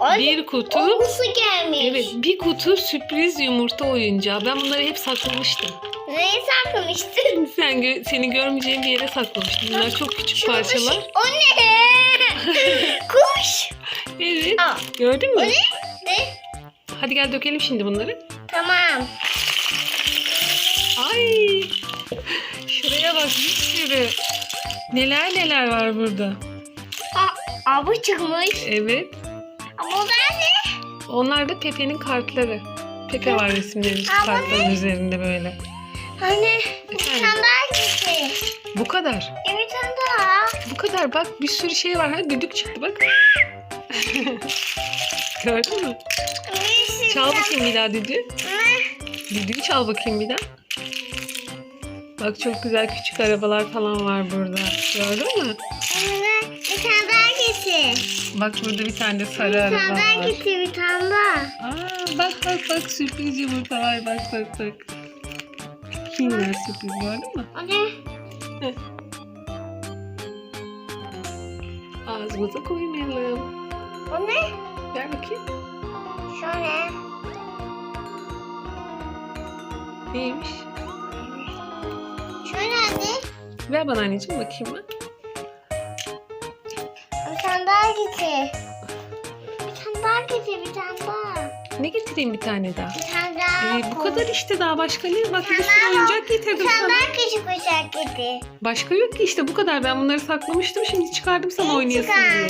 Ay, Bir kutu. Olgusu gelmiş. Evet bir kutu sürpriz yumurta oyuncağı. Ben bunları hep saklamıştım. Neyi saklamıştın? Sen gö- seni görmeyeceğin bir yere saklamıştım. Bunlar çok küçük parçalar. O ne? Kuş. Evet. Aa, Gördün mü? ne? Hadi gel dökelim şimdi bunları. Tamam. Ay. Şuraya bak bir sürü. Neler neler var burada. Aa, aa, bu çıkmış. Evet. Da ne? Onlar da Pepe'nin kartları. Pepe var resimleri Aa, bu kartların üzerinde böyle. Hani bir Efendim? tane daha gitti. Bu kadar. E, bir tane daha. Bu kadar bak bir sürü şey var. Ha düdük çıktı bak. Gördün mü? Çal bakayım bir daha düdüğü. Ne? Düdüğü çal bakayım bir daha. Bak çok güzel küçük arabalar falan var burada. Gördün mü? Ne? Bir tane daha getir. Bak burada bir tane de sarı araba var. getir bir tane daha. Aa, bak bak bak sürpriz yumurta var bak bak bak. Kinder sürpriz gördün mü? O ne? Ağzımıza koymayalım. O ne? Ver bakayım. Ne? Neymiş? Şu nerede? Ver bana anneciğim bakayım ben. Bir tane daha getir. Bir tane daha getir bir tane daha. Ne getireyim bir tane daha? Bir tane daha. Ee, bu koy. kadar işte daha başka ne? Bak bir Bir sürü daha- oyuncak Bir getirdim tane sana. daha küçük uçak getir. Başka yok ki işte bu kadar. Ben bunları saklamıştım. Şimdi çıkardım sana oynayasın diye.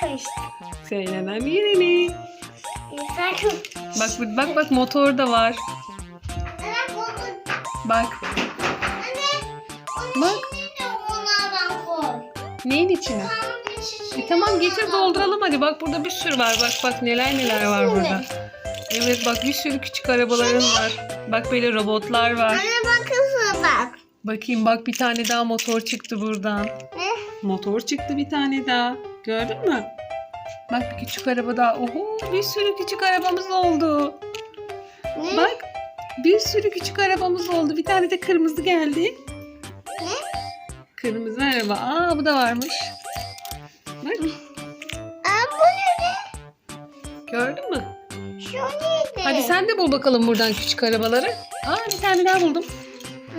Kılıçtı. Söylenen bir yeri. İnsan kılıçtı. Bak bak bak motor da var. Bunu. Bak. Anne. Onu Bak. şimdi de bunlardan koy. Neyin içine? Tamam, içine E tamam getir dolduralım hadi. Bak burada bir sürü var. Bak bak neler neler var burada. Evet bak bir sürü küçük arabaların var. Bak böyle robotlar var. Anne bakın bak. Bakayım bak bir tane daha motor çıktı buradan. Ne? Motor çıktı bir tane daha. Gördün mü? Bak bir küçük araba daha. Oho bir sürü küçük arabamız oldu. Ne? Bak bir sürü küçük arabamız oldu. Bir tane de kırmızı geldi. Ne? Kırmızı araba. Aa bu da varmış. Bak Aa, bu ne? gördün mü? Şu neydi? Hadi sen de bul bakalım buradan küçük arabaları. Aa bir tane daha buldum.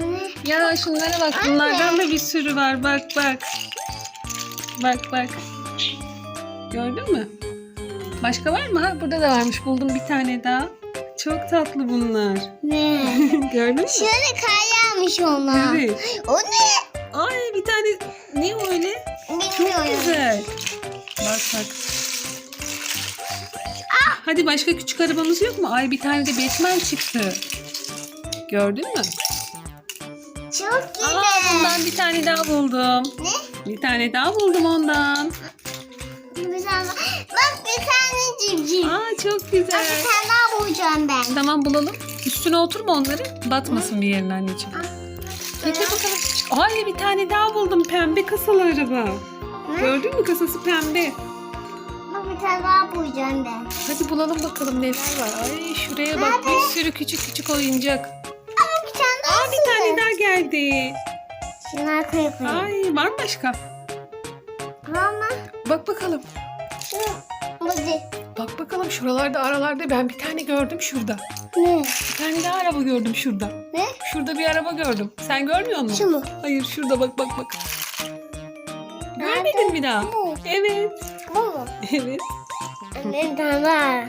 Anne. Ya şunlara bak. Anne. Bunlardan da bir sürü var. Bak bak. Bak bak. Gördün mü? Başka var mı? Ha burada da varmış. Buldum bir tane daha. Çok tatlı bunlar. Ne? Gördün mü? Şöyle kar yağmış ona. Evet. O ne? Ay bir tane ne öyle? Güzel. Bak bak. Hadi başka küçük arabamız yok mu? Ay bir tane de Batman çıktı. Gördün mü? Çok güzel. Aa bundan bir tane daha buldum. Ne? Bir tane daha buldum ondan. Bir tane daha. Bak bir tane civciv. Aa çok Bak güzel. bir tane daha bulacağım ben. Tamam bulalım. Üstüne oturma onları. Batmasın bir yerine anneciğim. Getir bakalım. Ay bir tane daha buldum. Pembe kasalı araba. Gördün mü kasası pembe. Bak bir tane daha bulacağım ben. Hadi bulalım bakalım neler var. Ay şuraya bak Nerede? bir sürü küçük küçük oyuncak. Ama bir tane daha Aa bir tane daha geldi. Şunu arkaya koyayım. Ay var mı başka? Ama. Bak bakalım. Hadi. Bak bakalım şuralarda aralarda ben bir tane gördüm şurada. Ne? Bir tane daha araba gördüm şurada. Ne? Şurada bir araba gördüm. Sen görmüyor musun? Şu mu? Hayır şurada bak bak bak. Görmedin mi daha? Bu. Evet. Bu mu? Evet. Tane daha.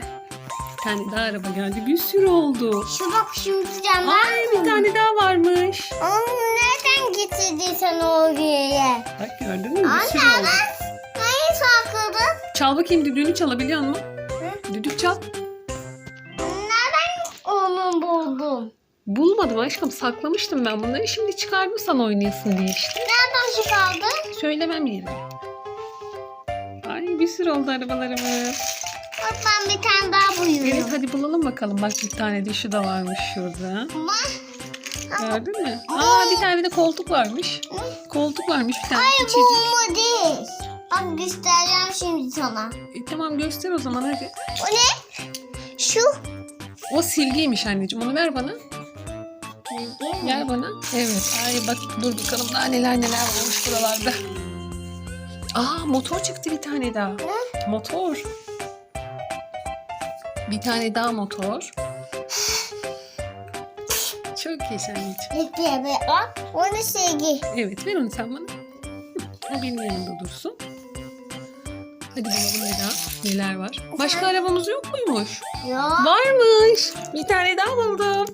Bir tane daha araba geldi. Bir sürü oldu. Şu bak şu camlar. Ay bir tane daha varmış. Onu nereden getirdin sen oraya? Bak gördün mü? Bir Anne sürü oldu. ben neyi sakladın? Çal bakayım düdüğünü çalabiliyor musun? Hı? Düdük çal. Nereden onu buldun? Bulmadım aşkım. Saklamıştım ben bunları. Şimdi çıkardım sana oynayasın diye işte. Nereden çıkardın? Söylemem yerine. Ay bir sürü oldu arabalarımız. Bak ben bir tane daha buluyorum. Evet hadi bulalım bakalım. Bak bir tane de şu da varmış şurada. Ama Gördün mü? Aa bir tane de koltuk varmış. Koltuk varmış bir tane Hayır bu mu değil. Bak göstereceğim şimdi sana. E, tamam göster o zaman hadi. O ne? Şu. O silgiymiş anneciğim. Onu ver bana. Ver bana. Evet. Ay bak dur bakalım daha neler neler varmış buralarda. Aa motor çıktı bir tane daha. Ne? Motor. Bir tane daha motor. Çok yaşa anneciğim. Bekle be. Bak. Onu sevgi. Evet ver onu sen bana. O benim yanımda dursun. Hadi bakalım ne daha, neler var. Başka arabamız yok muymuş? Yok. Varmış. Bir tane daha buldum.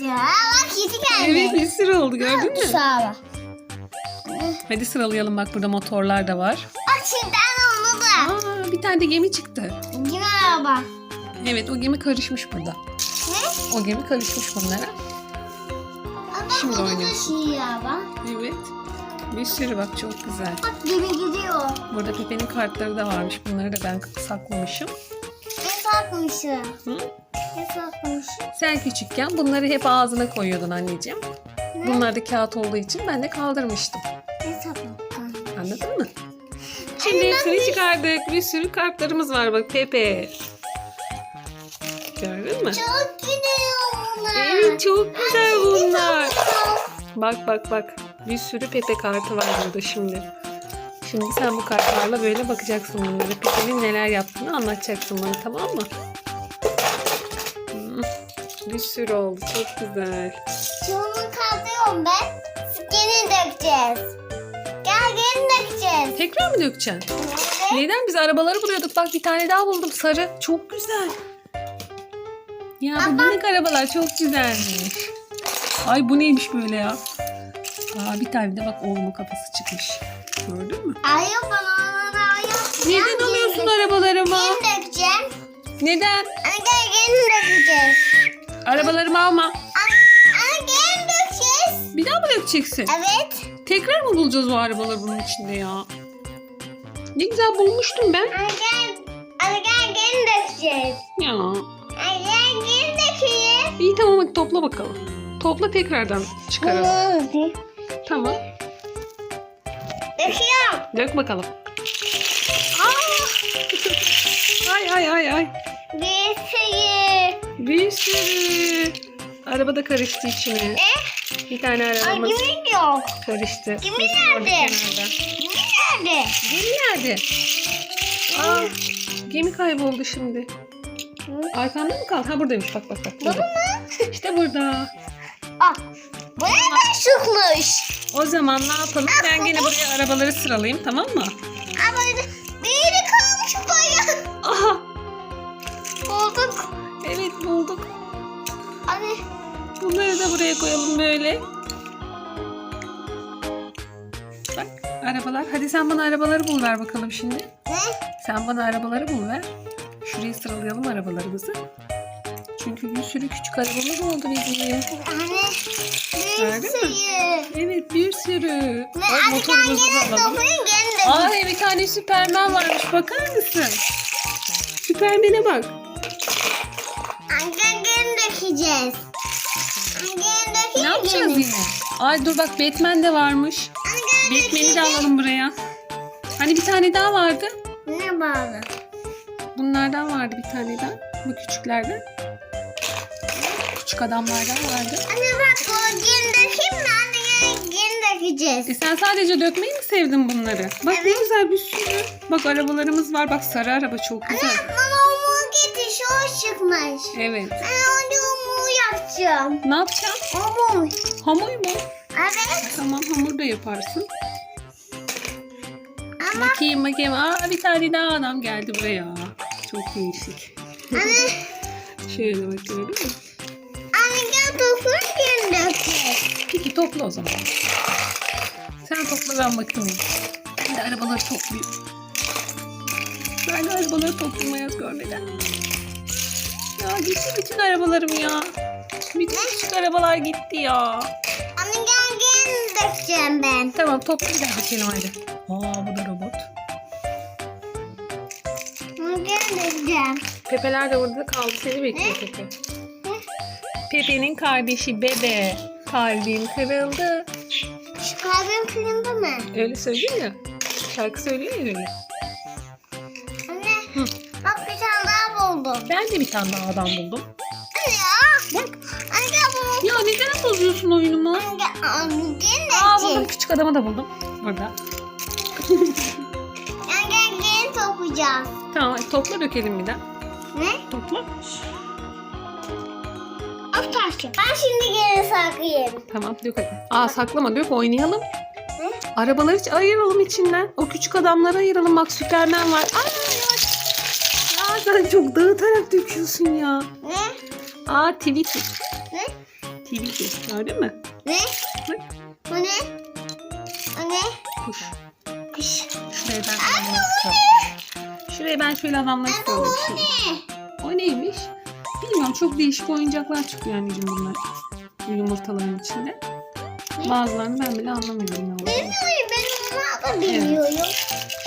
Ya bak yedi geldi. Evet bir sürü oldu gördün mü? Sağ. Hadi sıralayalım bak burada motorlar da var. Bak şimdi onu da. Aa bir tane de gemi çıktı. Yine araba. Evet o gemi karışmış burada. Ne? O gemi karışmış bunlara. Ama Şimdi oynuyorsun. şey. Evet. Bir sürü bak çok güzel. Bak gemi gidiyor. Burada Pepe'nin kartları da varmış. Bunları da ben saklamışım. Ne sakmışım? Hı? Ne? Sen küçükken bunları hep ağzına koyuyordun anneciğim. Bunlar da kağıt olduğu için ben de kaldırmıştım. Ne? Anladın mı? Şimdi hepsini çıkardık. Bir sürü kartlarımız var bak Pepe. Gördün mü? Çok güzel bunlar. Evet çok güzel bunlar. Bak bak bak. Bir sürü Pepe kartı var burada şimdi. Şimdi sen bu kartlarla böyle bakacaksın onlara. Pepe'nin neler yaptığını anlatacaksın bana tamam mı? Bir sürü oldu. Çok güzel. Çoğunu kaldırıyorum ben. Gene dökeceğiz. Gel gene dökeceğiz. Tekrar mı dökeceksin? Evet. Neden? Biz arabaları buluyorduk. Bak bir tane daha buldum. Sarı. Çok güzel. Ya bu minik arabalar çok güzelmiş. Ay bu neymiş böyle ya? Aa bir tane de bak oğlumun kafası çıkmış. Gördün mü? Ayıp bana ayıp. Neden alıyorsun arabalarımı? Gene dökeceğim. Neden? Gel gene dökeceğiz. Arabalarımı alma. Anne gene dökeceğiz. Bir daha mı dökeceksin? Evet. Tekrar mı bulacağız o arabaları bunun içinde ya? Ne güzel bulmuştum ben. Anne gel. Anne gel gene dökeceğiz. Ya. Anne gel gene dökeyim. İyi tamam hadi topla bakalım. Topla tekrardan çıkaralım. Tamam. Döküyorum. Dök bakalım. Aa! ay ay ay ay. Bir. Bir sürü. Araba da karıştı içine. Bir tane arabamız kimin yok? karıştı. Kimin orada nerede? kenarda. Kimin nerede? Gemi nerede? Aa, gemi kayboldu şimdi. Arkanda mı kaldı? Ha buradaymış bak bak bak. Burada. İşte burada. Ah. Bu nereden çıkmış? O zaman ne yapalım? Ben gene buraya arabaları sıralayayım tamam mı? Ama biri kalmış bayağı. Aha Bulduk. Bulduk. Anne. Bunları da buraya koyalım böyle. Bak arabalar. Hadi sen bana arabaları bul ver bakalım şimdi. Ne? Sen bana arabaları bul ver. Şuraya sıralayalım arabalarımızı. Çünkü bir sürü küçük arabamız oldu bizim. Anne. Bir suyu. Evet bir sürü. Ve Ay, motorumuzu da alalım. Ay bir tane Süpermen varmış. Bakar mısın? Süpermen'e bak. Anne gene dökeceğiz. Anne dökeyim Ne yapacağız yine? Ay dur bak Batman de varmış. Anne gene Batman'i de dökeceğiz. alalım buraya. Hani bir tane daha vardı. Ne bağlı? Bunlardan vardı bir tane daha. Bu küçüklerden. Küçük adamlardan vardı. Anne bak o gene dökeyim mi? Anne gene dökeceğiz. E sen sadece dökmeyi mi sevdin bunları? Bak ne Evet. güzel bir sürü. Bak arabalarımız var. Bak sarı araba çok güzel. Bana umuğu o çıkmış. Evet. Ben onu umuğu yapacağım. Ne yapacaksın? Umum. Hamur mu? Evet. Tamam hamur da yaparsın. Ama Bakayım bakayım. Aa bir tane daha adam geldi buraya. Çok değişik. anne, Şöyle bakıyorum. anne gel gene dökeceğiz. Peki topla o zaman. Sen topla ben bakayım. Ben de arabaları toplayayım. Ben de arabaları toplamaya görmeden. Ya gitti bütün arabalarım ya. Bütün küçük arabalar gitti ya. Anne gel gene dökeceğim ben. Tamam topla bir daha hadi. Aa bu da robot. Bunu gene dökeceğim. Pepeler de orada kaldı. Seni bekliyor Pepe. Pepe'nin kardeşi Bebe. Kalbim kırıldı. Şu kalbim kırıldı mı? Öyle söylüyor ya. Şarkı söylüyor ya öyle. Buldum. Ben de bir tane daha adam buldum. Ya. Bak. Anne gel bunu. Ya neden bozuyorsun oyunumu? Anne gel. Anne gene Aa buldum. Küçük adamı da buldum. Burada. Anne gel gene toplayacağız. Tamam hadi topla dökelim bir de. Ne? Topla. Of taşı. Ben şimdi geri saklayayım. Tamam dök hadi. Aa saklama dök oynayalım. Ne? Arabaları hiç ayıralım içinden. O küçük adamları ayıralım. Bak Süpermen var. Aa sen çok dağıtarak döküyorsun ya. Ne? Aa tweety. Ne? Tweety. Gördün mü? Ne? Bak O ne? O ne? kuş. Kış. Şuraya ben adamları sıralayayım. Şuraya ben şöyle Ama o sıralayayım. ne? O neymiş? Bilmiyorum çok değişik oyuncaklar çıkıyor anneciğim bunlar. Bu yumurtaların içinde. Ne? Bazılarını ben bile anlamıyorum ne. Bilmiyorum. Ben onu da bilmiyorum.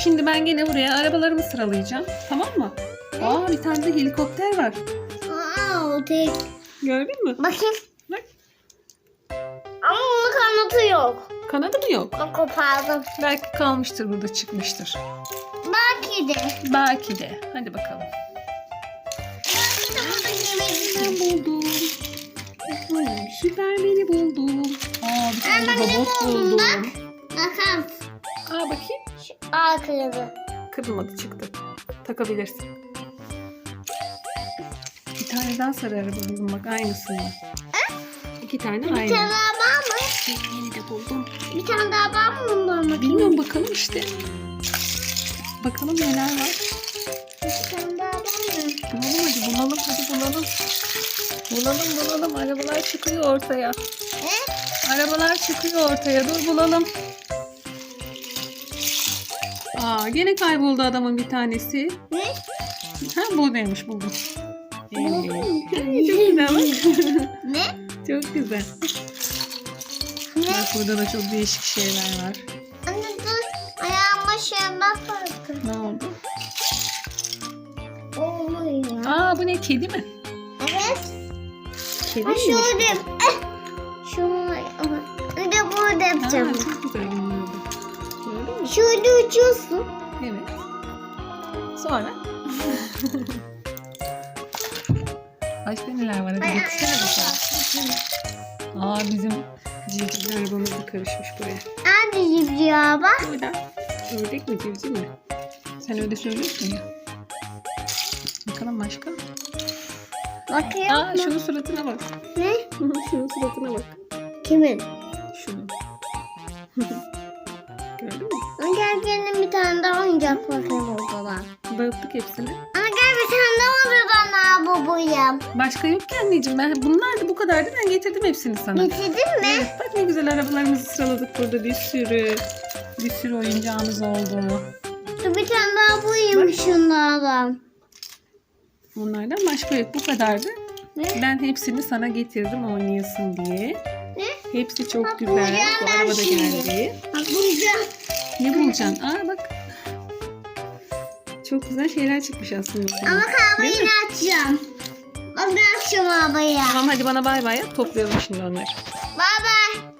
Şimdi ben gene buraya arabalarımı sıralayacağım. Tamam mı? Aa bir tane de helikopter var. Aa o tek. Gördün mü? Bakayım. Bak. Ama onun kanadı yok. Kanadı mı yok? Ben kopardım. Belki kalmıştır burada çıkmıştır. Belki de. Belki de. Hadi bakalım. Belki de burada yemek buldum. Süpermen'i buldum. Aa bir tane Ben robot buldum buldum. bak. Bakın. Aa bakayım. Aa kırdı. Kırılmadı çıktı. Takabilirsin. Bir tane daha sarı araba buldum bak aynısını. İki tane Bir tane aynı. daha var mı? Yeni de buldum. Bir tane daha var mı bundan bakayım? Bilmiyorum bakalım işte. Bakalım neler var. Bir tane daha var mı? Bulalım hadi bulalım hadi bulalım. Bulalım bulalım arabalar çıkıyor ortaya. Ne? Arabalar çıkıyor ortaya dur bulalım. Aa gene kayboldu adamın bir tanesi. Ne? Ha buradaymış buldum. Çok güzel bak. Ne? Çok güzel. Ne? Bak burada da çok değişik şeyler var. Anne dur. Ayağıma şey bak bakın. Ne oldu? Olmuyor. Aa bu ne kedi mi? Evet. Kedi miymiş? şöyle. Eh. Şunu bir de burada Aa, yapacağım. çok güzel da. Gördün mü? Şöyle uçuyorsun. Evet. Sonra? Başka neler var? Hadi gitsene bakalım. Aa bizim civcivli arabamız da karışmış buraya. Hadi gidiyor bak. Burada. Ördek mi civciv mi? Sen öyle söylüyorsun ya. Bakalım başka. Bakayım Aa mı? şunun suratına bak. Ne? şunun suratına bak. Kimin? Şunun. Gördün mü? Gelin bir tane daha oyuncak bakayım orada. Dağıttık hepsini. Ama daha oluyor bana babuyum. Başka yok ki anneciğim. Ben, bunlar da bu kadardı. Ben getirdim hepsini sana. Getirdin mi? Evet, bak ne güzel arabalarımızı sıraladık burada bir sürü. Bir sürü oyuncağımız oldu. Dur bir tane daha bulayım şunlardan. Onlardan başka yok. Bu kadardı. Ne? Ben hepsini sana getirdim oynayasın diye. Ne? Hepsi çok Bak, güzel. bulacağım Bu ben araba da şimdi. geldi. Bak bulacağım. Ne bulacaksın? Aa bak. Çok güzel şeyler çıkmış aslında. Ama kahveyi mi? açacağım. Bak ben açacağım arabayı. Tamam hadi bana bay bay yap. Toplayalım şimdi onları. Bay bay.